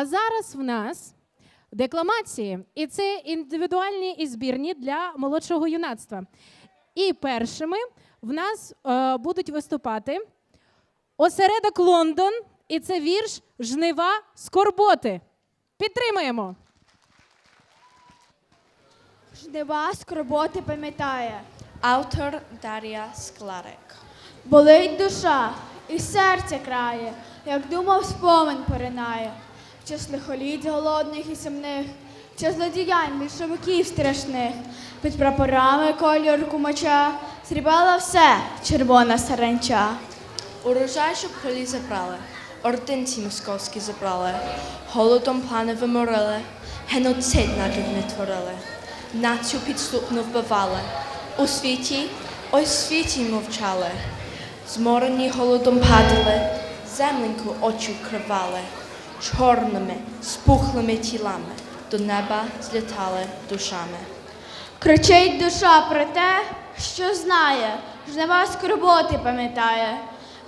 А зараз в нас декламації, і це індивідуальні і збірні для молодшого юнацтва. І першими в нас е, будуть виступати осередок Лондон, і це вірш Жнива скорботи. Підтримуємо. Жнива скорботи пам'ятає, Автор Дар'я Скларик. болить душа і серце крає, як думав, спомин поринає. Час лихоліть голодних і сумних, час злодіянь більшовиків страшних, під прапорами кольор кумача, срібала все червона саранча. Урожай, що полі забрали, ординці московські забрали, голодом плани виморили, геноцид людьми творили, націю підступно вбивали. У світі, ой світі мовчали, зморені голодом падали, земленьку очі вкривали, чорними, спухлими тілами. До неба злітали душами. Кричить душа про те, що знає, жнива скорботи пам'ятає,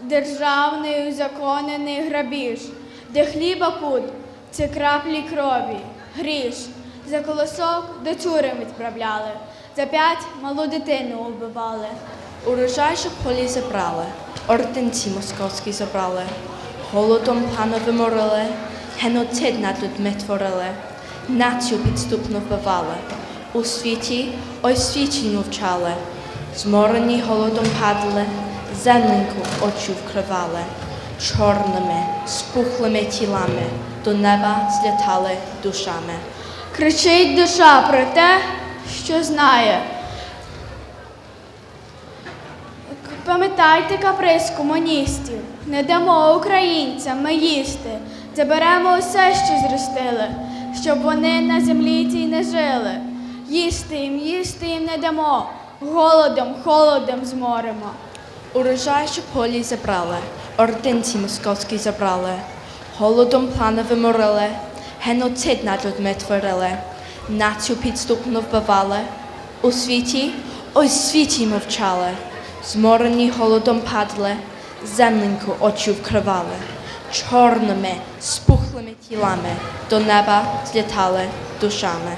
державний узаконений грабіж, де хліба пуд це краплі крові, гріш. За колосок до тюрем відправляли, за п'ять малу дитину убивали. Урожай, що полі забрали, ординці московські забрали, голодом пана виморили, геноцид над людьми творили, націю підступно вбивали. У світі, ой світі мовчали, зморені голодом падали, земленьку очі вкривали, чорними, спухлими тілами до неба злітали душами. Кричить душа про те, що знає. Пам'ятайте каприз комуністів, не дамо українцям ми їсти, заберемо усе, що зростили, щоб вони на землі цій не жили. Їсти їм, їсти їм не дамо, голодом, холодом зморимо. Урожай, що полі забрали, ординці московські забрали, голодом плани виморили, геноцид над людьми творили, націю підступно вбивали. У світі, ой світі мовчали, зморені голодом падали, земленьку очі вкривали, чорними, спухлими тілами до неба злітали душами.